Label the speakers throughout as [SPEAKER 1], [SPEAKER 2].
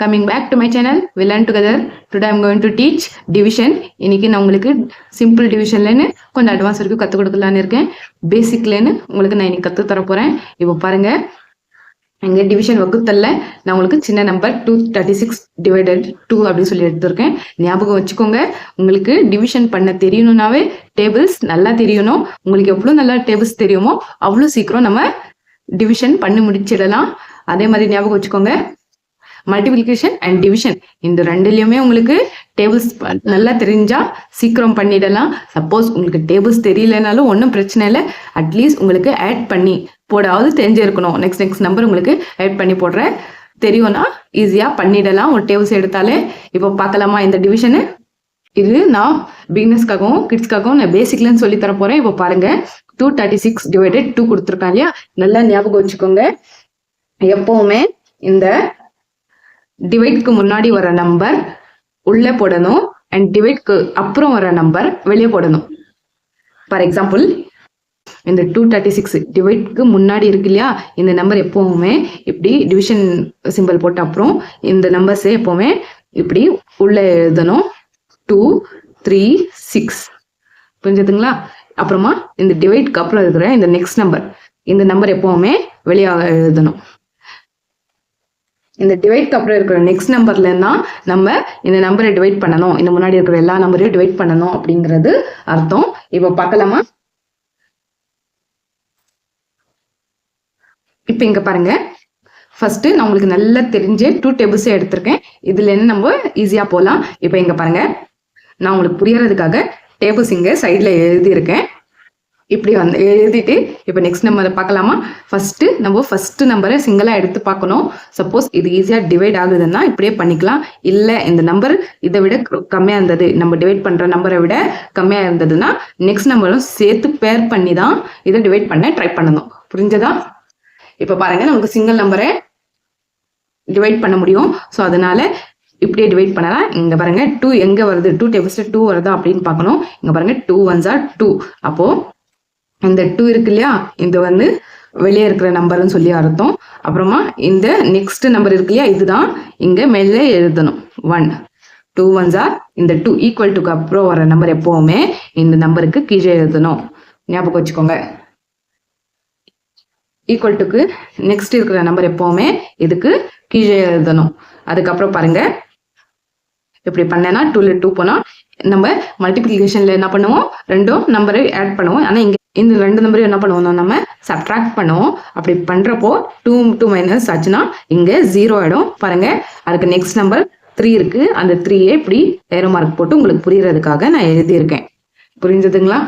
[SPEAKER 1] Coming back to my channel we learn together today I'm going to teach division இன்னைக்கு நான் உங்களுக்கு simple டிவிஷன்லேன்னு கொஞ்சம் advance வரைக்கும் கற்றுக் கொடுக்கலான்னு இருக்கேன். பேசிக்லேன்னு உங்களுக்கு நான் இன்னைக்கு கற்றுத் தர போகிறேன் இப்போ பாருங்கள் இங்கே டிவிஷன் வகுத்தல்ல நான் உங்களுக்கு சின்ன number two thirty six divided two அப்படின்னு சொல்லி எடுத்திருக்கேன். ஞாபகம் வச்சுக்கோங்க. உங்களுக்கு டிவிஷன் பண்ண தெரியணும்னாவே டேபிள்ஸ் நல்லா தெரியணும். உங்களுக்கு எவ்வளோ நல்லா டேபிள்ஸ் தெரியுமோ அவ்வளோ சீக்கிரம் நம்ம டிவிஷன் பண்ணி முடிச்சிடலாம். அதே மாதிரி ஞாபகம் வச்சுக்கோங்க. மல்டிபிளிகேஷன் அண்ட் டிவிஷன் இந்த ரெண்டுலயுமே உங்களுக்கு டேபிள்ஸ் நல்லா தெரிஞ்சா சீக்கிரம் பண்ணிடலாம். சப்போஸ் உங்களுக்கு டேபிள்ஸ் தெரியலனாலும் ஒன்றும் பிரச்சனை இல்லை. அட்லீஸ்ட் உங்களுக்கு ஆட் பண்ணி போடாவது தெரிஞ்சிருக்கணும். நெக்ஸ்ட் நெக்ஸ்ட் நம்பர் உங்களுக்கு ஆட் பண்ணி போடுறேன் தெரியும்னா ஈஸியாக பண்ணிடலாம். ஒரு டேபிள்ஸ் எடுத்தாலே. இப்போ பார்க்கலாமா இந்த டிவிஷனு இது நான் பிகினர்ஸ்க்காகவும் கிட்ஸ்க்காகவும் நான் பேசிக்லன்னு சொல்லி தர போறேன். இப்போ பாருங்க. Two thirty six divided two கொடுத்துருக்காங்க இல்லையா? நல்லா ஞாபகம் வச்சுக்கோங்க. எப்பவுமே இந்த டிவைட்க்கு முன்னாடி வர நம்பர் உள்ளே போடணும் அண்ட் டிவைட்க்கு அப்புறம் வர நம்பர் வெளியே போடணும். ஃபார் எக்ஸாம்பிள் இந்த டூ தேர்ட்டி சிக்ஸ் டிவைட்க்கு முன்னாடி இருக்கு இல்லையா? இந்த நம்பர் எப்போவுமே இப்படி டிவிஷன் சிம்பிள் போட்ட அப்புறம் இந்த நம்பர்ஸே எப்போவுமே இப்படி உள்ளே எழுதணும். டூ த்ரீ சிக்ஸ் புரிஞ்சதுங்களா? அப்புறமா இந்த டிவைட்க்கு அப்புறம் இருக்கிற இந்த நெக்ஸ்ட் நம்பர் இந்த நம்பர் எப்போவுமே வெளியாக எழுதணும். இந்த டிவைட்க்கு அப்புறம் இருக்கிற நெக்ஸ்ட் நம்பர்ல தான் நம்ம இந்த நம்பரை டிவைட் பண்ணணும். இந்த முன்னாடி இருக்கிற எல்லா நம்பரையும் டிவைட் பண்ணணும் அப்படிங்கிறது அர்த்தம். இப்போ பார்க்கலாமா? இப்போ இங்க பாருங்க. ஃபர்ஸ்ட் நான் உங்களுக்கு நல்லா தெரிஞ்ச டூ டேபிள்ஸே எடுத்திருக்கேன். இதுல இருந்து நம்ம ஈஸியா போகலாம் இப்போ இங்க பாருங்க. நான் உங்களுக்கு புரியறதுக்காக டேபிள்ஸ் இங்க சைட்ல எழுதியிருக்கேன். இப்படி வந்து எழுதிட்டு இப்போ நெக்ஸ்ட் நம்பரை பார்க்கலாமா? ஃபர்ஸ்ட் நம்ம ஃபர்ஸ்ட் நம்பரை சிங்கிளா எடுத்து பார்க்கணும். சப்போஸ் இது ஈஸியா டிவைட் ஆகுதுன்னா இப்படியே பண்ணிக்கலாம். இல்ல இந்த நம்பர் இதை விட கம்மியா இருந்தது. நம்ம டிவைட் பண்ற நம்பரை விட கம்மியா இருந்ததுன்னா நெக்ஸ்ட் நம்பரும் சேர்த்து பேர் பண்ணி தான் இதை டிவைட் பண்ண ட்ரை பண்ணணும். புரிஞ்சதா? இப்போ பாருங்க நமக்கு சிங்கிள் நம்பரை டிவைட் பண்ண முடியும். ஸோ அதனால இப்படியே டிவைட் பண்ணலாம். இங்க பாருங்க டூ எங்க வருது? டூ டேபிள்ஸ் டூ வருதா அப்படின்னு பார்க்கணும். இங்க பாருங்க டூ ஒன்ஸ் ஆர் டூ அப்போ இந்த டூ இருக்கு இல்லையா? இது வந்து வெளியே இருக்கிற நம்பர்னு சொல்லி அர்த்தம். அப்புறமா இந்த நெக்ஸ்ட் நம்பர் இருக்கு இல்லையா? இதுதான். இங்க மேலே எழுதணும். ஒன் டூ ஒன்ஸ் ஆர் இந்த டூ ஈக்குவல் டுக்கு அப்புறம் வர நம்பர் எப்பவுமே இந்த நம்பருக்கு கீழே எழுதணும். ஞாபகம் வச்சுக்கோங்க. ஈக்குவல் டுக்கு நெக்ஸ்ட் இருக்கிற நம்பர் எப்பவுமே இதுக்கு கீழே எழுதணும். அதுக்கப்புறம் பாருங்க. இப்படி பண்ணேன்னா டூல டூ போனா நம்ம மல்டிபிளிகேஷன்ல என்ன பண்ணுவோம்? ரெண்டும் நம்பரை ஆட் பண்ணுவோம். ஆனா இங்க இந்த ரெண்டு நம்பரையும் என்ன பண்ணுவோம் நம்ம சப்ட்ராக்ட் பண்ணுவோம். அப்படி பண்றப்போ டூ டூ மைனஸ் ஆச்சுன்னா இங்க ஜீரோ ஆயிடும். பாருங்க அதுக்கு நெக்ஸ்ட் நம்பர் த்ரீ இருக்கு. அந்த த்ரீயே இப்படி ஏரோ மார்க் போட்டு உங்களுக்கு புரியறதுக்காக நான் எழுதியிருக்கேன். புரிஞ்சதுங்களா?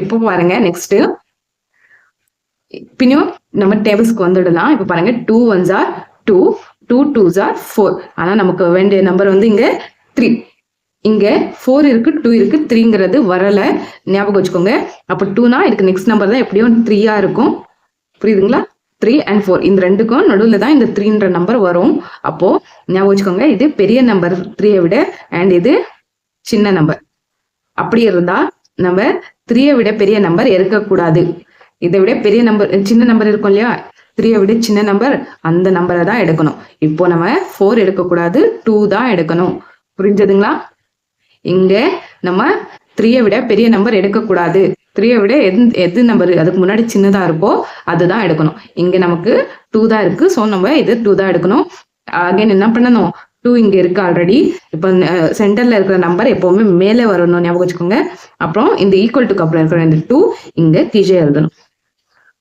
[SPEAKER 1] இப்போ பாருங்க நெக்ஸ்ட் பின்னும் நம்ம டேபிள்ஸ்க்கு வந்துடலாம். இப்போ பாருங்க two ones are two two twos are four ஆனால் நமக்கு வேண்டிய நம்பர் வந்து இங்கே த்ரீ இங்கே ஃபோர் இருக்குது டூ இருக்குது த்ரீங்கிறது வரலை. ஞாபகம் வச்சுக்கோங்க. அப்போ டூனா இதுக்கு நெக்ஸ்ட் நம்பர் தான் எப்படியும் த்ரீயாக இருக்கும். புரியுதுங்களா? த்ரீ அண்ட் ஃபோர் இந்த ரெண்டுக்கும் நடுவில் தான் இந்த த்ரீன்ற நம்பர் வரும். அப்போது ஞாபகம் வச்சுக்கோங்க இது பெரிய நம்பர் த்ரீயை விட அண்ட் இது சின்ன நம்பர் அப்படி இருந்தால் நம்ம த்ரீயை விட பெரிய நம்பர் இருக்கக்கூடாது இதை விட பெரிய நம்பர் சின்ன நம்பர் இருக்கும் இல்லையா? த்ரீயை விட சின்ன நம்பர் அந்த நம்பரை தான் எடுக்கணும். இப்போ நம்ம ஃபோர் எடுக்கக்கூடாது டூ தான் எடுக்கணும். புரிஞ்சதுங்களா? இங்க நம்ம த்ரீயை விட பெரிய நம்பர் எடுக்கக்கூடாது. த்ரீயை விட எது எது நம்பர் அதுக்கு முன்னாடி சின்னதா இருக்கோ அதுதான் எடுக்கணும். இங்க நமக்கு டூ தான் இருக்கு. ஸோ நம்ம இது டூ தான் எடுக்கணும். அகைன் என்ன பண்ணணும்? டூ இங்க இருக்கு ஆல்ரெடி இப்போ சென்டர்ல இருக்கிற நம்பர் எப்பவுமே மேலே வரணும் ஞாபகம் வச்சுக்கோங்க. அப்புறம் இந்த ஈக்குவல் டுக்கு அப்புறம் இருக்கிற இந்த டூ இங்க கீழே எழுதணும்.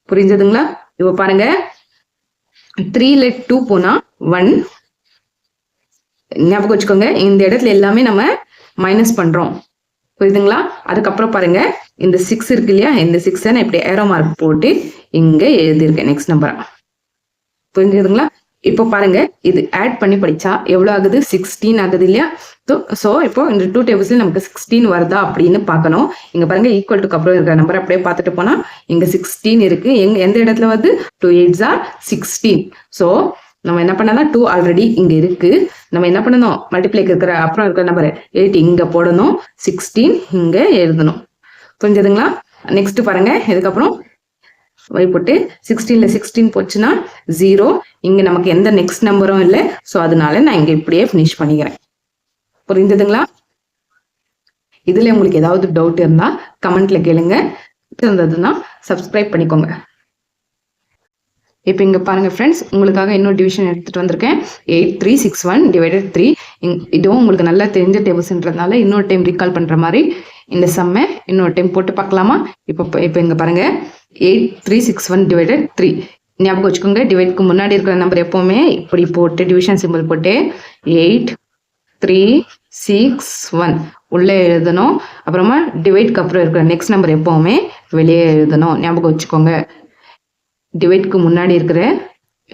[SPEAKER 1] புரிஞ்சதுங்களா? இப்போ பாருங்க. த்ரீல டூ போனா ஒன் ஞாபகம் வச்சுக்கோங்க. இந்த இடத்துல எல்லாமே நம்ம மைனஸ் பண்றோம். புரியுதுங்களா? அதுக்கப்புறம் பாருங்க இந்த சிக்ஸ் இருக்கு இல்லையா? இந்த சிக்ஸை நான் இப்படி ஏரோ மார்க் போட்டு இங்க எழுதியிருக்கேன் நெக்ஸ்ட் நம்பரா புரிஞ்சுதுங்களா? இப்போ பாருங்க இது ஆட் பண்ணி படிச்சா எவ்வளவு ஆகுது? சிக்ஸ்டீன் ஆகுது இல்லையா? ஸோ இப்போ இந்த டூ டேபிள்ஸ்ல நமக்கு சிக்ஸ்டீன் வருதா அப்படின்னு பார்க்கணும். இங்க பாருங்க ஈக்குவல் டுக்கு அப்புறம் இருக்கிற நம்பர் அப்படியே பார்த்துட்டு போனா இங்க சிக்ஸ்டீன் இருக்கு. எங்க எந்த இடத்துல வருது? Two eights are sixteen so நம்ம என்ன பண்ணலாம் டூ ஆல்ரெடி இங்க இருக்கு. நம்ம என்ன பண்ணணும்? மல்டிப்ளைக்கு இருக்கிற அப்புறம் இருக்கிற நம்பர் எயிட் இங்க போடணும். சிக்ஸ்டீன் இங்க எழுதணும். புரிஞ்சதுங்களா? நெக்ஸ்ட் பாருங்க. இதுக்கப்புறம் வழி போட்டு சிக்ஸ்டீன்ல சிக்ஸ்டீன் போச்சுன்னா ஜீரோ இங்க நமக்கு எந்த நெக்ஸ்ட் நம்பரும் இல்லை. ஸோ அதனால நான் இங்க இப்படியே ஃபினிஷ் பண்ணிக்கிறேன். புரிந்ததுங்களா இதுல உங்களுக்கு ஏதாவது டவுட் இருந்தா கமெண்ட்ல கேளுங்க. இருந்ததுன்னா சப்ஸ்கிரைப் பண்ணிக்கோங்க. இப்போ இங்கே பாருங்கள் ஃப்ரெண்ட்ஸ் உங்களுக்காக இன்னொரு டிவிஷன் எடுத்துகிட்டு வந்திருக்கேன். Eight three six one divided three இதுவும் உங்களுக்கு நல்லா தெரிஞ்ச டேபிள்ஸ்ன்றதுனால இன்னொரு டைம் ரீகால் பண்ணுற மாதிரி இந்த செம்மை இன்னொரு டைம் போட்டு பார்க்கலாமா? இப்போ இப்போ இங்கே பாருங்கள் eight three six one divided three ஞாபகம் வச்சுக்கோங்க டிவைட்க்கு முன்னாடி இருக்கிற நம்பர் எப்போவுமே இப்படி போட்டு டிவிஷன் சிம்பிள் போட்டு எயிட் த்ரீ சிக்ஸ் ஒன் உள்ளே எழுதணும். அப்புறமா டிவைட்க்கு அப்புறம் இருக்கிற நெக்ஸ்ட் நம்பர் எப்போவுமே வெளியே எழுதணும். ஞாபகம் வச்சுக்கோங்க. டிவைட்க்கு முன்னாடி இருக்கிற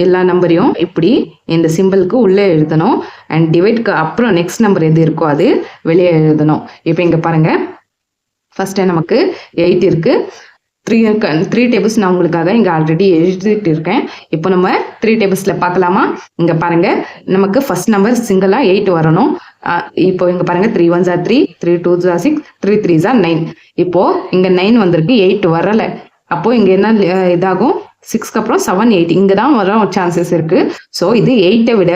[SPEAKER 1] எல்லா நம்பரையும் இப்படி இந்த சிம்பிளுக்கு உள்ளே எழுதணும். அண்ட் டிவைட்க்கு அப்புறம் நெக்ஸ்ட் நம்பர் எது இருக்கோ அது வெளியே எழுதணும். இப்போ இங்கே பாருங்கள் ஃபஸ்ட்டு நமக்கு எயிட் இருக்குது த்ரீ த்ரீ டேபிள்ஸ் நான் உங்களுக்காக இங்கே ஆல்ரெடி எழுதிட்டு இருக்கேன். இப்போ நம்ம த்ரீ டேபிள்ஸில் பார்க்கலாமா? இங்கே பாருங்கள் நமக்கு ஃபர்ஸ்ட் நம்பர் சிங்கிளாக எயிட் வரணும். இப்போ இங்கே பாருங்கள் த்ரீ ஒன் ஜார் த்ரீ த்ரீ டூ ஜார் சிக்ஸ் த்ரீ த்ரீ ஜார் நைன் இப்போது இங்கே நைன் வந்திருக்கு. எயிட் வரலை. அப்போது இங்கே என்ன இதாகும்? சிக்ஸ்க்கு அப்புறம் செவன் எயிட் இங்கே தான் வர சான்சஸ் இருக்குது ஸோ இது எயிட்டை விட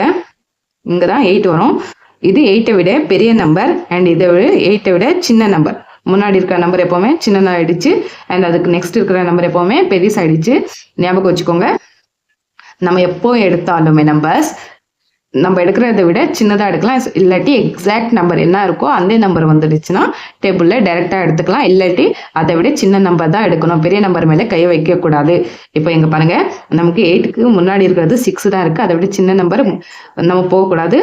[SPEAKER 1] இங்கே தான் எயிட் வரும். இது எயிட்டை விட பெரிய நம்பர் அண்ட் இதை விட எயிட்டை விட சின்ன நம்பர் முன்னாடி இருக்கிற நம்பர் எப்போவுமே சின்னதாகிடுச்சு அண்ட் அதுக்கு நெக்ஸ்ட் இருக்கிற நம்பர் எப்போவுமே பெருசாகிடுச்சு ஞாபகம் வச்சுக்கோங்க. நம்ம எப்போ எடுத்தாலுமே நம்பர்ஸ் நம்ம எடுக்கிறத விட சின்னதாக எடுக்கலாம். இல்லாட்டி எக்ஸாக்ட் நம்பர் என்ன இருக்கோ அந்த நம்பர் வந்துடுச்சுன்னா டேபிளில் டைரெக்டாக எடுத்துக்கலாம். இல்லாட்டி அதை விட சின்ன நம்பர் தான் எடுக்கணும். பெரிய நம்பர் மேலே கை வைக்கக்கூடாது. இப்போ இங்கே பாருங்கள் நமக்கு எயிட்டுக்கு முன்னாடி இருக்கிறது சிக்ஸ் தான் இருக்குது அதை விட சின்ன நம்பர் நம்ம போகக்கூடாது.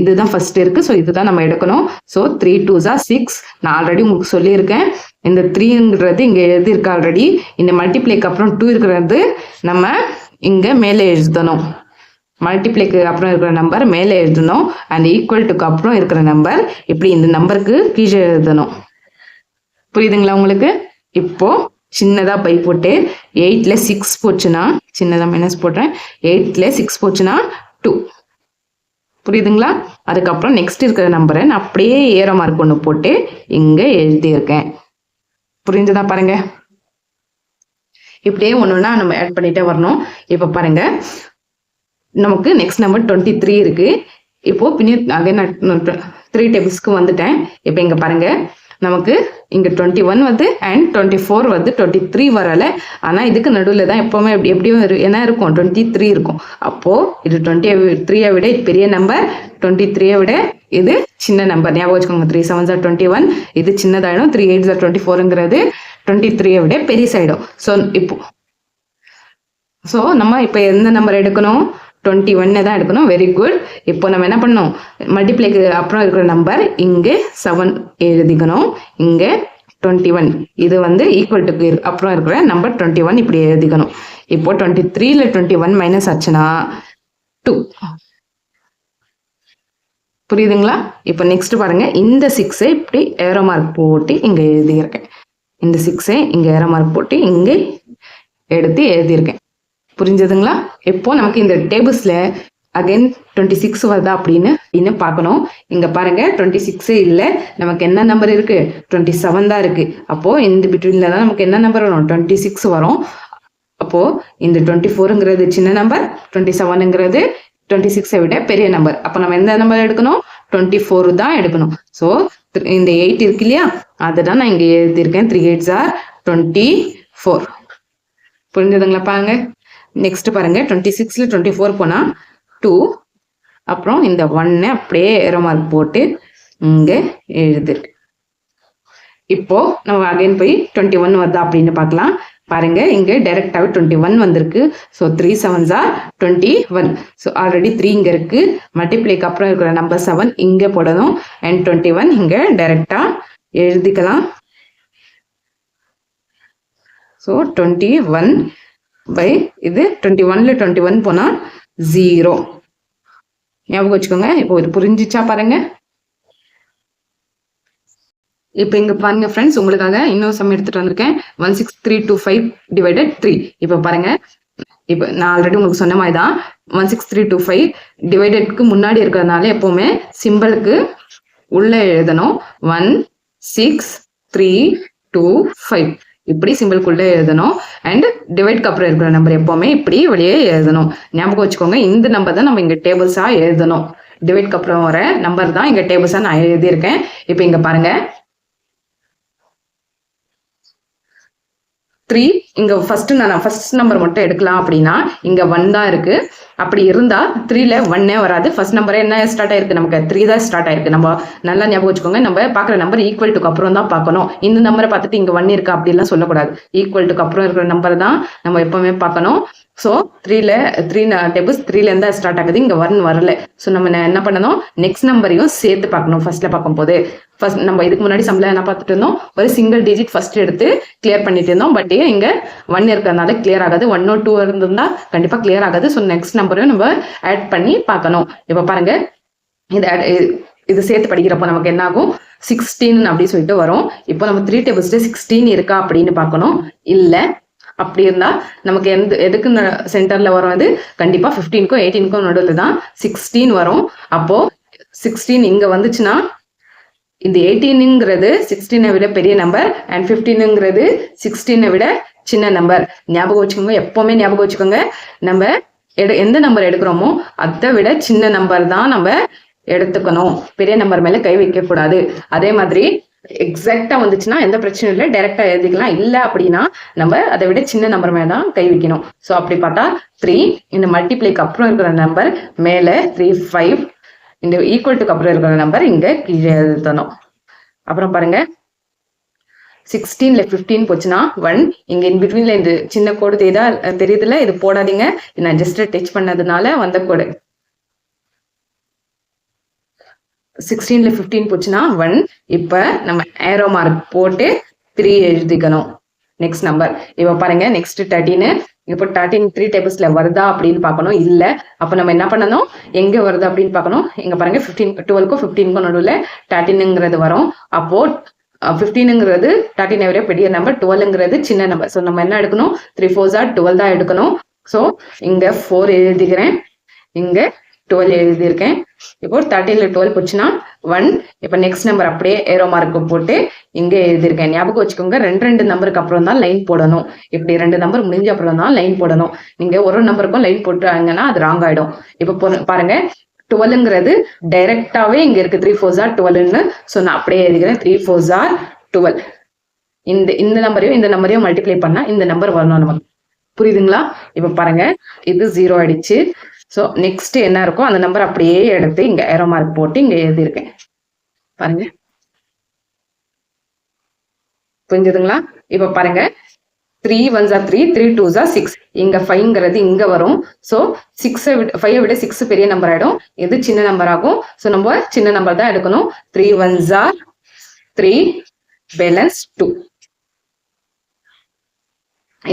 [SPEAKER 1] இதுதான் ஃபர்ஸ்ட் இருக்கு. ஸோ இதுதான் நம்ம எடுக்கணும். ஸோ த்ரீ டூ ஜா சிக்ஸ் நான் ஆல்ரெடி உங்களுக்கு சொல்லியிருக்கேன். இந்த த்ரீங்கிறது இங்கே எழுதியிருக்கு ஆல்ரெடி இந்த மல்டிப்ளைக்கு அப்புறம் டூ இருக்கிறது நம்ம இங்கே மேலே எழுதணும். மல்டிப்ளைக்கு அப்புறம் இருக்கிற நம்பர் மேலே எழுதணும். அண்ட் ஈக்குவல்ட்டுக்கு அப்புறம் இருக்கிற நம்பர் இப்படி இந்த நம்பருக்கு கீழே எழுதணும். புரியுதுங்களா உங்களுக்கு? இப்போ சின்னதாக பை போட்டு எயிட்டில் சிக்ஸ் போச்சுன்னா சின்னதாக மைனஸ் போடுறேன். எயிட்டில் சிக்ஸ் போச்சுன்னா டூ புரியுதுங்களா? அதுக்கப்புறம் நெக்ஸ்ட் இருக்கிற நம்பரை நான் அப்படியே ஏற மார்க் ஒன்று போட்டு இங்கே எழுதியிருக்கேன். புரிஞ்சுதா பாருங்க? இப்படியே ஒன்று ஒன்றா நம்ம ஆட் பண்ணிகிட்டே வரணும். இப்போ பாருங்க. நமக்கு நெக்ஸ்ட் நம்பர் டுவெண்ட்டி த்ரீ இருக்கு. இப்போ பின்னி அகைன் த்ரீ டேபிள்ஸ்க்கு வந்துட்டேன். இப்போ இங்கே பாருங்க. நமக்கு இங்கே டுவெண்ட்டி ஒன் வந்து அண்ட் டுவெண்ட்டி ஃபோர் வந்து டுவெண்ட்டி த்ரீ வரலை. ஆனால் இதுக்கு நடுவில் தான் எப்போவுமே எப்படி எப்படியும் என்ன இருக்கும்? டுவெண்ட்டி த்ரீ இருக்கும். அப்போது இது டுவெண்ட்டி த்ரீயை விட இது பெரிய நம்பர் டுவெண்ட்டி த்ரீயை விட இது சின்ன நம்பர் ஞாபகம் வச்சுக்கோங்க. த்ரீ செவன் ஜார் டுவெண்ட்டி ஒன் இது சின்னதாயிடும். த்ரீ எயிட் ஜார் டுவெண்ட்டி ஃபோருங்கிறது டுவெண்ட்டி த்ரீயை விட பெரிய சைடும் ஸோ இப்போ ஸோ நம்ம இப்போ எந்த நம்பர் எடுக்கணும்? டுவெண்ட்டி ஒன்னை தான் எடுக்கணும். வெரி குட் இப்போ நம்ம என்ன பண்ணணும்? மல்டிப்ளைக்கு அப்புறம் இருக்கிற நம்பர் இங்கே செவன் எழுதிக்கணும். இங்கே டுவெண்ட்டி ஒன் இது வந்து ஈக்குவல் டு அப்புறம் இருக்கிற நம்பர் டுவெண்ட்டி ஒன் இப்படி எழுதிக்கணும். இப்போ டுவெண்ட்டி த்ரீல டுவெண்ட்டி ஒன் மைனஸ் ஆச்சுன்னா டூ புரியுதுங்களா? இப்போ நெக்ஸ்ட் பாருங்க. இந்த சிக்ஸை இப்படி ஏரோ மார்க் போட்டு இங்கே எழுதியிருக்கேன். இந்த சிக்ஸை இங்கே ஏரோ மார்க் போட்டு இங்கே எடுத்து எழுதியிருக்கேன். புரிஞ்சதுங்களா? இப்போ நமக்கு இந்த டேபிள்ஸில் அகைன் டுவெண்ட்டி சிக்ஸ் வருதா அப்படின்னு இன்னும் பார்க்கணும். இங்கே பாருங்க டுவெண்ட்டி சிக்ஸே இல்லை. நமக்கு என்ன நம்பர் இருக்கு? டுவெண்ட்டி செவன் தான் இருக்கு. அப்போ இந்த பிட்வீனில் தான் நமக்கு என்ன நம்பர் வரும்? டுவெண்ட்டி சிக்ஸ் வரும். அப்போ இந்த டுவெண்ட்டி ஃபோருங்கிறது சின்ன நம்பர் டுவெண்ட்டி செவனுங்கிறது டுவெண்ட்டி சிக்ஸை விட பெரிய நம்பர் அப்போ நம்ம எந்த நம்பர் எடுக்கணும்? டுவெண்ட்டி ஃபோர் தான் எடுக்கணும். ஸோ இந்த எயிட் இருக்கு இல்லையா? அதை தான் நான் இங்கே எழுதியிருக்கேன். Three eights are twenty four புரிஞ்சுதுங்களா பாருங்க? நெக்ஸ்ட் பாருங்க டுவெண்ட்டி சிக்ஸ்ல டுவெண்ட்டி ஃபோர் போனா டூ அப்புறம் இந்த ஒன்னு அப்படியே ஏரோ மார்க் போட்டு இங்கே எழுதிருக்கு இப்போ நம்ம அகைன் போய் டுவெண்ட்டி ஒன் வருதா அப்படின்னு பார்க்கலாம். பாருங்க இங்க டைரக்டாவே டுவெண்ட்டி ஒன் வந்திருக்கு. So three sevens are twenty one so already three இங்க இருக்கு. மல்டிப்ளைக்கு அப்புறம் இருக்கிற நம்பர் செவன் இங்க போடணும். அண்ட் டுவெண்ட்டி ஒன் இங்க டைரக்டா எழுதிக்கலாம். ஸோ டுவெண்ட்டி ஒன் பை இது டுவெண்ட்டி ஒன்ல டுவெண்ட்டி ஒன் போனால் ஜீரோ ஞாபகம் வச்சுக்கோங்க இப்போ இது புரிஞ்சிச்சா பாருங்க. இப்போ இங்க பாருங்க ஃப்ரெண்ட்ஸ் உங்களுக்காக இன்னொரு சம் எடுத்துட்டு வந்திருக்கேன். One six three two five divided three இப்போ பாருங்க இப்போ நான் ஆல்ரெடி உங்களுக்கு சொன்ன மாதிரி தான் one six three two five டிவைடட்க்கு முன்னாடி இருக்கிறதுனால எப்பவுமே சிம்பிளுக்கு உள்ள எழுதணும். One six three two five இப்படி சிம்பிள்குள்ளே எழுதணும். அண்ட் டிவைட்க்கு அப்புறம் இருக்கிற நம்பர் எப்போவுமே இப்படி வெளியே எழுதணும். ஞாபகம் வச்சுக்கோங்க இந்த நம்பர் தான் நம்ம இங்கே டேபிள்ஸாக எழுதணும். டிவைட்க்கு அப்புறம் வர நம்பர் தான் இங்கே டேபிள்ஸாக நான் எழுதியிருக்கேன். இப்போ இங்கே பாருங்கள் த்ரீ இங்க ஃபர்ஸ்ட் நான் ஃபர்ஸ்ட் நம்பர் மட்டும் எடுக்கலாம் அப்படின்னா இங்க ஒன் தான் இருக்கு. அப்படி இருந்தா த்ரீல ஒன்னே வராது. ஃபர்ஸ்ட் நம்பரே என்ன ஸ்டார்ட் ஆயிருக்கு? நமக்கு த்ரீ தான் ஸ்டார்ட் ஆயிருக்கு. நம்ம நல்லா ஞாபகம் வச்சுக்கோங்க. நம்ம பார்க்குற நம்பர் ஈக்குவல் டுக்கு அப்புறம் தான் பார்க்கணும். இந்த நம்பரை பார்த்துட்டு இங்க ஒன் இருக்கு அப்படிலாம் சொல்லக்கூடாது. ஈக்குவல் டுக்கு அப்புறம் இருக்கிற நம்பர் தான் நம்ம எப்பவுமே பார்க்கணும். ஸோ த்ரீல த்ரீ டேபிள்ஸ் த்ரீலேருந்து ஸ்டார்ட் ஆகுது. இங்கே ஒன் வரல. ஸோ நம்ம என்ன பண்ணணும்? நெக்ஸ்ட் நம்பரையும் சேர்த்து பார்க்கணும். ஃபர்ஸ்ட்ல பார்க்கும்போது. ஃபர்ஸ்ட் நம்ம இதுக்கு முன்னாடி சம்பளம் என்ன பார்த்துட்டு இருந்தோம்? ஒரு சிங்கிள் டிஜிட் ஃபர்ஸ்ட் எடுத்து கிளியர் பண்ணிட்டு இருந்தோம். பட் இங்கே ஒன் இருக்கிறதுனால கிளியர் ஆகாது? ஒன் ஓ டூ இருந்திருந்தா கண்டிப்பாக கிளியர் ஆகாது. ஸோ நெக்ஸ்ட் நம்பரையும் நம்ம ஆட் பண்ணி பார்க்கணும். இப்போ பாருங்க. இது இது- இது சேர்த்து படிக்கிறப்போ நமக்கு என்ன ஆகும்? சிக்ஸ்டீன் அப்படின்னு சொல்லிட்டு வரும். இப்போ நம்ம த்ரீ டேபிள்ஸ்ல சிக்ஸ்டீன் இருக்கா அப்படின்னு பார்க்கணும். இல்லை அப்படி இருந்தால் நமக்கு எந்த எதுக்கு சென்டரில் வரும் அது? கண்டிப்பாக ஃபிஃப்டீனுக்கும் எயிட்டீனுக்கும் நடுவில் தான் சிக்ஸ்டீன் வரும். அப்போது சிக்ஸ்டீன் இங்கே வந்துச்சுன்னா இந்த எயிட்டீனுங்கிறது சிக்ஸ்டீனை விட பெரிய நம்பர் அண்ட் ஃபிஃப்டீனுங்கிறது சிக்ஸ்டீனை விட சின்ன நம்பர் ஞாபகம் வச்சுக்கோங்க எப்போவுமே ஞாபகம் வச்சுக்கோங்க. நம்ம எடு எந்த நம்பர் எடுக்கிறோமோ அதை விட சின்ன நம்பர் தான் நம்ம எடுத்துக்கணும். பெரிய நம்பர் மேலே கை வைக்கக்கூடாது. அதே மாதிரி எக்ஸாக்டா வந்துச்சுன்னா எந்த பிரச்சனையும் இல்லை. டைரக்டா எழுதிக்கலாம். இல்ல அப்படின்னா நம்ம அதை விட சின்ன நம்பர் மேல தான் கை வைக்கணும். ஸோ அப்படி பார்த்தா த்ரீ இந்த மல்டிப்ளைக்கு அப்புறம் இருக்கிற நம்பர் மேல த்ரீ ஃபைவ் இந்த ஈக்குவல்டுக்கு அப்புறம் இருக்கிற நம்பர் இங்க கீழே எழுதணும். அப்புறம் பாருங்க. சிக்ஸ்டீன்ல ஃபிஃப்டீன் போச்சுன்னா ஒன் இங்க இன் பிட்வீன்ல இந்த சின்ன கோடு தெரியுதா? தெரியுதுல இது போடாதீங்க. நான் ஜஸ்ட் டச் பண்ணதுனால வந்த கோடு சிக்ஸ்டீன்ல ஃபிஃப்டீன் போச்சுன்னா ஒன் இப்போ நம்ம ஏரோ மார்க் போட்டு த்ரீ எழுதிக்கணும். நெக்ஸ்ட் நம்பர் இப்போ பாருங்க நெக்ஸ்ட் தேர்ட்டின்னு இப்போ தேர்ட்டின் த்ரீ டேபிள்ஸ்ல வருதா அப்படின்னு பார்க்கணும்? இல்லை. அப்போ நம்ம என்ன பண்ணணும்? எங்க வருது அப்படின்னு பார்க்கணும். இங்க பாருங்க ஃபிஃப்டீன் டுவெல்க்கும் ஃபிஃப்டீனுக்கும் நடுவில் தேர்ட்டினுங்கிறது வரும். அப்போ ஃபிஃப்டீனுங்கிறது தேர்ட்டினை விட பெரிய நம்பர் டுவெல்ங்கிறது சின்ன நம்பர் ஸோ நம்ம என்ன எடுக்கணும்? த்ரீ ஃபோர்ஸா டுவெல் தான் எடுக்கணும். ஸோ இங்க ஃபோர் எழுதிக்கிறேன். இங்க டுவெல் எழுதியிருக்கேன். இப்போ தேர்ட்டின்ல டுவெல் போச்சுன்னா ஒன் இப்போ நெக்ஸ்ட் நம்பர் அப்படியே ஏரோ மார்க்கு போட்டு இங்கே எழுதியிருக்கேன். ஞாபகம் வச்சுக்கோங்க ரெண்டு ரெண்டு நம்பருக்கு அப்புறம் தான் லைன் போடணும். இப்படி ரெண்டு நம்பர் முடிஞ்ச அப்புறம் தான் லைன் போடணும். நீங்க ஒரு நம்பருக்கும் லைன் போட்டுறாங்கன்னா அது ராங் ஆயிடும். இப்போ பாருங்க டுவெல்ங்கிறது டைரக்டாவே இங்க இருக்கு. த்ரீ ஃபோர் ஜார் டுவெல்னு ஸோ நான் அப்படியே எழுதிக்கிறேன். த்ரீ ஃபோர் ஜார் டுவெல் இந்த இந்த நம்பரையும் இந்த நம்பரையும் மல்டிப்ளை பண்ணா இந்த நம்பர் வரணும் நமக்கு. புரியுதுங்களா? இப்போ பாருங்க இது ஜீரோ ஆயிடுச்சு. ஸோ நெக்ஸ்ட் என்ன இருக்கோ அந்த நம்பர் அப்படியே எடுத்து இங்க ஏரோ மார்க் போட்டு இங்க எழுதியிருக்கேன். பாருங்க. புரிஞ்சுதுங்களா? இப்போ பாருங்க. த்ரீ ஒன் ஜா த்ரீ த்ரீ டூ ஜா சிக்ஸ் இங்க ஃபைவ்ங்கிறது இங்க வரும். ஸோ சிக்ஸை விட ஃபைவை விட சிக்ஸ் பெரிய நம்பர் ஆயிடும். இது சின்ன நம்பர் ஆகும்? ஸோ நம்ம சின்ன நம்பர் தான் எடுக்கணும். த்ரீ ஒன் ஜா த்ரீ பேலன்ஸ் டூ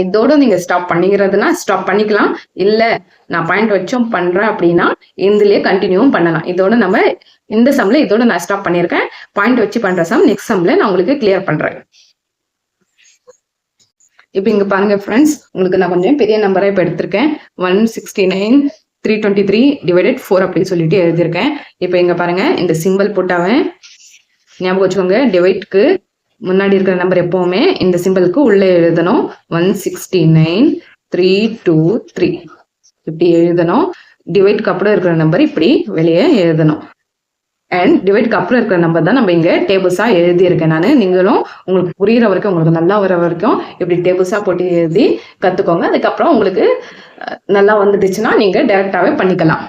[SPEAKER 1] இதோட நீங்க ஸ்டாப் பண்ணிக்கிறதுனா ஸ்டாப் பண்ணிக்கலாம். இல்ல நான் பாயிண்ட் வச்சும் பண்றேன் அப்படின்னா இதுலயே கண்டினியூவும் பண்ணலாம். இதோட நம்ம இந்த சம்ல இதோட நான் ஸ்டாப் பண்ணியிருக்கேன். பாயிண்ட் வச்சு பண்ற சம் நெக்ஸ்ட் சம்ல நான் உங்களுக்கு கிளியர் பண்றேன். இப்போ இங்க பாருங்க ஃப்ரெண்ட்ஸ் உங்களுக்கு நான் கொஞ்சம் பெரிய நம்பரா இப்போ எடுத்திருக்கேன். One sixty nine three twenty three divided four அப்படின்னு சொல்லிட்டு எழுதியிருக்கேன். இப்போ இங்க பாருங்க இந்த சிம்பிள் போட்டாவன் ஞாபகம் வச்சுக்கோங்க டிவைட்க்கு முன்னாடி இருக்கிற நம்பர் எப்பவுமே இந்த சிம்பிளுக்கு உள்ளே எழுதணும். One sixty nine three two three இப்படி எழுதணும். டிவைட்க்கு அப்புறம் இருக்கிற நம்பர் இப்படி வெளியே எழுதணும். அண்ட் டிவைட்க்கு அப்புறம் இருக்கிற நம்பர் தான் நம்ம இங்கே டேபிள்ஸாக எழுதியிருக்கேன் நான். நீங்களும் உங்களுக்கு புரியுற வரைக்கும் உங்களுக்கு நல்லா வர வரைக்கும் இப்படி டேபிள்ஸாக போட்டு எழுதி கற்றுக்கோங்க அதுக்கப்புறம் உங்களுக்கு நல்லா வந்துடுச்சுன்னா நீங்கள் டைரெக்டாகவே பண்ணிக்கலாம்.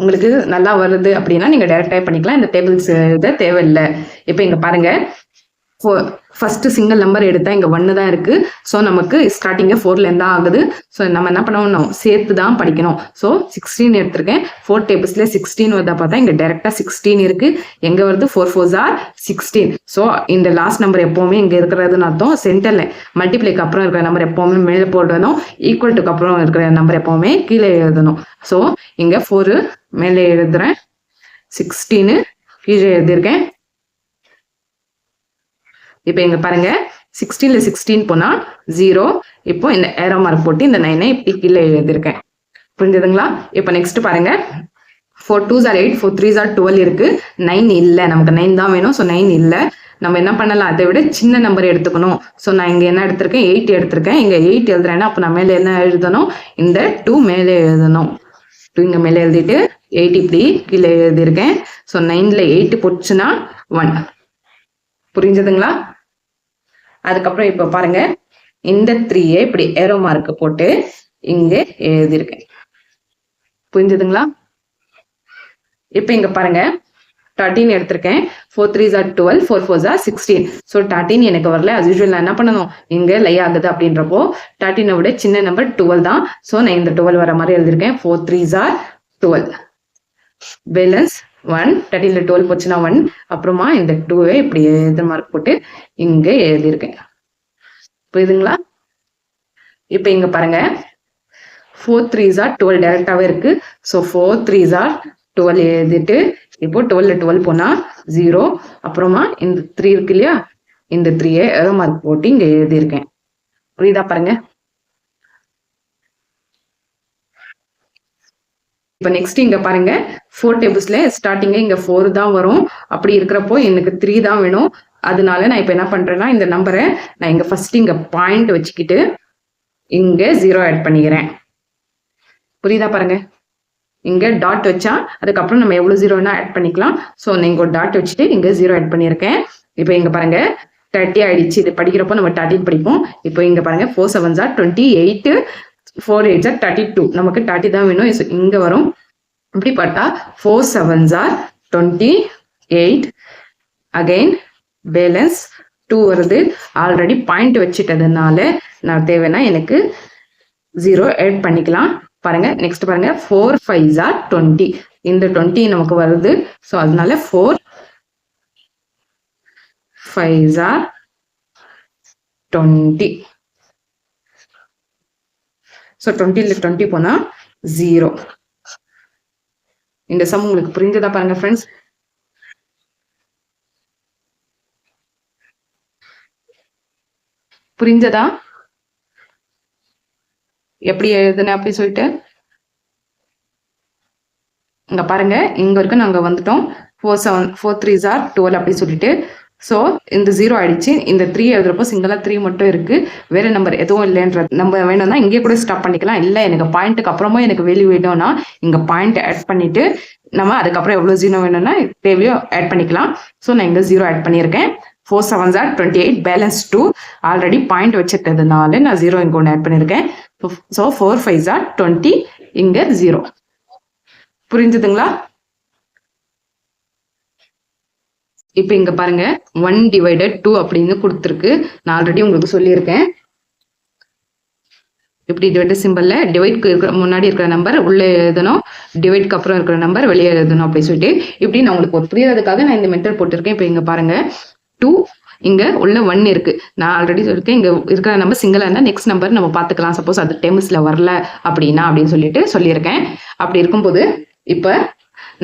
[SPEAKER 1] உங்களுக்கு நல்லா வருது அப்படின்னா நீங்கள் டைரெக்டாகவே பண்ணிக்கலாம். இந்த டேபிள்ஸ் எழுத தேவையில்லை. இப்போ இங்கே பாருங்கள் ஃபர்ஸ்ட் சிங்கிள் நம்பர் எடுத்தால் இங்கே ஒன்று தான் இருக்குது ஸோ நமக்கு ஸ்டார்டிங்கே ஃபோர்லேருந்து ஆகுது. ஸோ நம்ம என்ன பண்ணணும்? சேர்த்து தான் படிக்கணும். ஸோ சிக்ஸ்டீன் எடுத்திருக்கேன். ஃபோர் டேபிள்ஸில் சிக்ஸ்டீன் வருதா பார்த்தா இங்கே டேரெக்டாக சிக்ஸ்டீன் இருக்குது எங்கே வருது? Four fours are sixteen so இந்த லாஸ்ட் நம்பர் எப்போவுமே இங்கே இருக்கிறதுன்னு அர்த்தம். சென்டரில் மல்டிப்ளைக்கு அப்புறம் இருக்கிற நம்பர் எப்போவுமே மேலே போடணும். ஈக்குவல் டுக்கு அப்புறம் இருக்கிற நம்பர் எப்போவுமே கீழே எழுதணும். ஸோ இங்கே ஃபோரு மேலே எழுதுறேன். சிக்ஸ்டீனு கீழே எழுதியிருக்கேன். இப்போ இங்கே பாருங்க. சிக்ஸ்டீனில் சிக்ஸ்டீன் போனால் ஜீரோ இப்போ இந்த ஏரோ மார்க் போட்டு இந்த நைனை இப்படி கீழே எழுதியிருக்கேன். புரிஞ்சுதுங்களா? இப்போ நெக்ஸ்ட் பாருங்க. ஃபோர் டூ ஜார் எயிட் ஃபோர் த்ரீ ஜார் டுவெல் இருக்கு. நைன் இல்லை. நமக்கு நைன் தான் வேணும். ஸோ நைன் இல்லை. நம்ம என்ன பண்ணலாம்? அதை விட சின்ன நம்பர் எடுத்துக்கணும். ஸோ நான் இங்கே என்ன எடுத்திருக்கேன்? எயிட் எடுத்திருக்கேன். இங்கே எயிட் எழுதுறேன்னா அப்போ நான் மேலே என்ன எழுதணும்? இந்த டூ மேலே எழுதணும். டூ இங்கே மேலே எழுதிட்டு எயிட் இப்படி கீழே எழுதியிருக்கேன். ஸோ நைனில் எயிட் போச்சுன்னா ஒன் புரிஞ்சதுங்களா? அதுக்கப்புறம் இப்போ பாருங்க. இந்த த்ரீயை இப்படி ஏரோ மார்க் போட்டு இங்கே எழுதியிருக்கேன். புரிஞ்சதுங்களா? இப்போ இங்க பாருங்க. தேர்ட்டின் எடுத்திருக்கேன். ஃபோர் த்ரீ ஜார் டுவெல் ஃபோர் ஃபோர் ஜார் சிக்ஸ்டீன் ஸோ தேர்ட்டின் எனக்கு வரல. அஸ் யூஸ்வல் நான் என்ன பண்ணணும்? இங்கே லை ஆகுது அப்படின்றப்போ தேர்ட்டீனை விட சின்ன நம்பர் டுவெல் தான். ஸோ நான் இந்த டுவெல் வர மாதிரி எழுதியிருக்கேன். ஃபோர் த்ரீ ஜார் டுவெல் பேலன்ஸ் ஒன் தேர்ட்டியில் டுவெல் போச்சுன்னா ஒன் அப்புறமா இந்த டூவை இப்படி எழுத மார்க் போட்டு இங்கே எழுதியிருக்கேன். புரியுதுங்களா? இப்போ இங்க பாருங்க. ஃபோர் த்ரீ ஜார் டுவெல் டேரெக்டாகவே இருக்கு. ஸோ ஃபோர் த்ரீ ஜார் டுவெல் எழுதிட்டு இப்போ டுவெல் டுவெல் போனா ஜீரோ அப்புறமா இந்த த்ரீ இருக்கு இல்லையா? இந்த த்ரீயை ஏதோ மார்க் போட்டு இங்க எழுதியிருக்கேன். புரியுதா பாருங்க? இப்போ நெக்ஸ்ட் இங்க பாருங்க. ஃபோர் டேபிள்ஸ்ல ஸ்டார்டிங்கே இங்க ஃபோர் தான் வரும். அப்படி இருக்கிறப்போ எனக்கு த்ரீ தான் வேணும். அதனால நான் இப்போ என்ன பண்றேன்னா இந்த நம்பரை நான் இங்க ஃபர்ஸ்ட் இங்க பாயிண்ட் வச்சுக்கிட்டு இங்க ஜீரோ ஆட் பண்ணிக்கிறேன். புரியுதா பாருங்க? இங்க டாட் வச்சா அதுக்கப்புறம் நம்ம எவ்வளவு ஜீரோ ஆட் பண்ணிக்கலாம். ஸோ நீங்க ஒரு டாட் வச்சுட்டு இங்க ஜீரோ ஆட் பண்ணியிருக்கேன். இப்போ இங்க பாருங்க தேர்ட்டி ஆயிடுச்சு. இது படிக்கிறப்போ நம்ம தேர்ட்டின் படிப்போம். இப்போ இங்க பாருங்க four seven twenty eight four eight jar thirty two நமக்கு தேர்ட்டி தான் வேணும். So, இங்க வரும். இப்படி பார்த்தா four sevens are twenty eight again balance two வருது. ஆல்ரெடி பாயிண்ட் வச்சிட்டதுனால நான் தேவைன்னா எனக்கு ஜீரோ ஆட் பண்ணிக்கலாம். பாருங்க நெக்ஸ்ட் பாருங்க ஃபோர் ஃபைவ் ஜார் டுவெண்ட்டி இந்த டுவெண்ட்டி நமக்கு வருது. ஸோ அதனால ஃபோர் ஃபைவ் ஜார் டுவெண்ட்டி ஸோ டுவெண்ட்டியில் டுவெண்ட்டி போனால் ஜீரோ இந்த சம் உங்களுக்கு புரிஞ்சதா பாருங்க ஃப்ரெண்ட்ஸ் புரிஞ்சதா? எப்படி எழுதுன அப்படி சொல்லிட்டு? இங்க பாருங்க இங்க வரைக்கும் நாங்க வந்துட்டோம். ஃபோர் செவன் ஃபோர் த்ரீ ஜார் டுவெல் அப்படி சொல்லிட்டு. ஸோ இந்த ஜீரோ ஆயிடுச்சு. இந்த த்ரீ எழுதுறப்போ சிங்கிளா த்ரீ மட்டும் இருக்கு. வேற நம்பர் எதுவும் இல்லைன்றது நம்ம வேணும்னா இங்கே கூட ஸ்டாப் பண்ணிக்கலாம். இல்லை எனக்கு பாயிண்ட்டுக்கு அப்புறமா எனக்கு வேல்யூ வேணும்னா இங்க பாயிண்ட் ஆட் பண்ணிட்டு நம்ம அதுக்கப்புறம் எவ்வளோ ஜீரோ வேணும்னா தேவையோ ஆட் பண்ணிக்கலாம். ஸோ நான் இங்க ஜீரோ ஆட் பண்ணியிருக்கேன். Four seven jar twenty eight balance two already point வச்சிருக்கிறதுனால நான் ஜீரோ இங்கே ஒன்று ஆட் பண்ணியிருக்கேன். ஸோ ஃபோர் ஃபைவ் ஜார் டுவெண்ட்டி இங்க ஜீரோ புரிஞ்சுதுங்களா? இப்போ இங்க பாருங்க ஒன் டிவைடட் டூ அப்படின்னு கொடுத்துருக்கு. நான் ஆல்ரெடி உங்களுக்கு சொல்லியிருக்கேன். இப்படி டிவைட் சிம்பிள்ல டிவைட்க்கு இருக்கிற முன்னாடி இருக்கிற நம்பர் உள்ளே எழுதணும். டிவைட்க்கு அப்புறம் இருக்கிற நம்பர் வெளியே எழுதணும் அப்படின்னு சொல்லிட்டு. இப்படி நான் உங்களுக்கு ஒரு புரியறதுக்காக நான் இந்த மெத்தட் போட்டிருக்கேன். இப்போ இங்க பாருங்க. டூ இங்க உள்ள ஒன் இருக்கு. நான் ஆல்ரெடி சொல்லியிருக்கேன். இங்க இருக்கிற நம்பர் சிங்கிளா இருந்தா நெக்ஸ்ட் நம்பர் நம்ம பார்த்துக்கலாம். சப்போஸ் அது டெம்ஸ்ல வரல அப்படின்னா அப்படின்னு சொல்லிட்டு சொல்லியிருக்கேன். அப்படி இருக்கும்போது இப்போ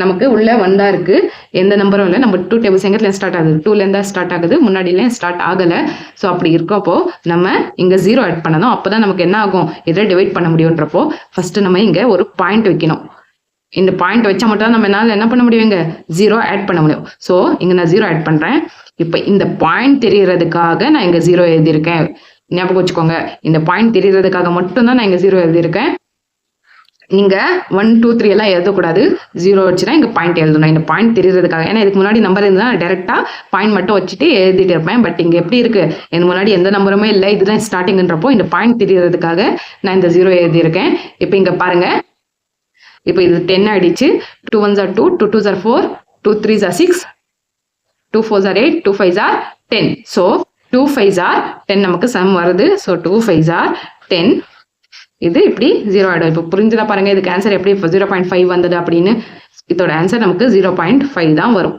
[SPEAKER 1] நமக்கு உள்ளே வந்தா இருக்கு. எந்த நம்பரும் இல்லை. நம்ம டூ டேபிள்ஸ் எங்கத்துல ஸ்டார்ட் ஆகுது? டூலேருந்து தான் ஸ்டார்ட் ஆகுது. முன்னாடிலாம் ஸ்டார்ட் ஆகலை. ஸோ அப்படி இருக்கப்போ நம்ம இங்கே ஜீரோ ஆட் பண்ணணும். அப்போ தான் நமக்கு என்ன ஆகும்? எதை டிவைட் பண்ண முடியுன்றப்போ ஃபஸ்ட்டு நம்ம இங்கே ஒரு பாயிண்ட் வைக்கணும். இந்த பாயிண்ட் வச்சா மட்டும் தான் நம்ம என்னால் என்ன பண்ண முடியும் இங்கே? ஜீரோ ஆட் பண்ண முடியும். ஸோ இங்கே நான் ஜீரோ ஆட் பண்ணுறேன் இப்போ இந்த பாயிண்ட் தெரியறதுக்காக நான் இங்கே ஜீரோ எழுதியிருக்கேன். ஞாபகம் வச்சுக்கோங்க. இந்த பாயிண்ட் தெரியறதுக்காக மட்டும்தான் நான் இங்கே ஜீரோ எழுதியிருக்கேன். நீங்க ஒன் டூ த்ரீ எல்லாம் எழுதக்கூடாது. ஜீரோ வச்சுன்னா இங்கே பாயிண்ட் எழுதணும். இந்த பாயிண்ட் தெரியறதுக்காக. ஏன்னா இதுக்கு முன்னாடி நம்பர் இருந்தால் டேரெக்டாக பாயிண்ட் மட்டும் வச்சுட்டு எழுதிட்டு இருப்பேன். பட் இங்கே எப்படி இருக்கு? எனக்கு முன்னாடி எந்த நம்பருமே இல்லை. இதுதான் ஸ்டார்டிங்ன்றப்போ இந்த பாயிண்ட் தெரியறதுக்காக நான் இந்த ஜீரோ எழுதியிருக்கேன். இப்போ இங்கே பாருங்க. இப்போ இது டென் ஆயிடுச்சு டூ ஒன் ஜார் டூ டூ டூ ஜார் ஃபோர் டூ த்ரீ ஜார் சிக்ஸ் டூ ஃபோர் ஜார் எயிட் டூ ஃபைவ் ஜார் டென் ஸோ டூ ஃபைவ் ஜார் டென் நமக்கு சம் வருது. ஸோ டூ ஃபைவ் ஜார் டென் இது இப்படி ஜீரோ ஆயிடும். இப்போ புரிஞ்சுதா பாருங்க இதுக்கு ஆன்சர் எப்படி ஜீரோ பாயிண்ட் ஃபைவ் வந்தது அப்படின்னு இதோட ஆன்சர் நமக்கு ஜீரோ பாயிண்ட் ஃபைவ் தான் வரும்.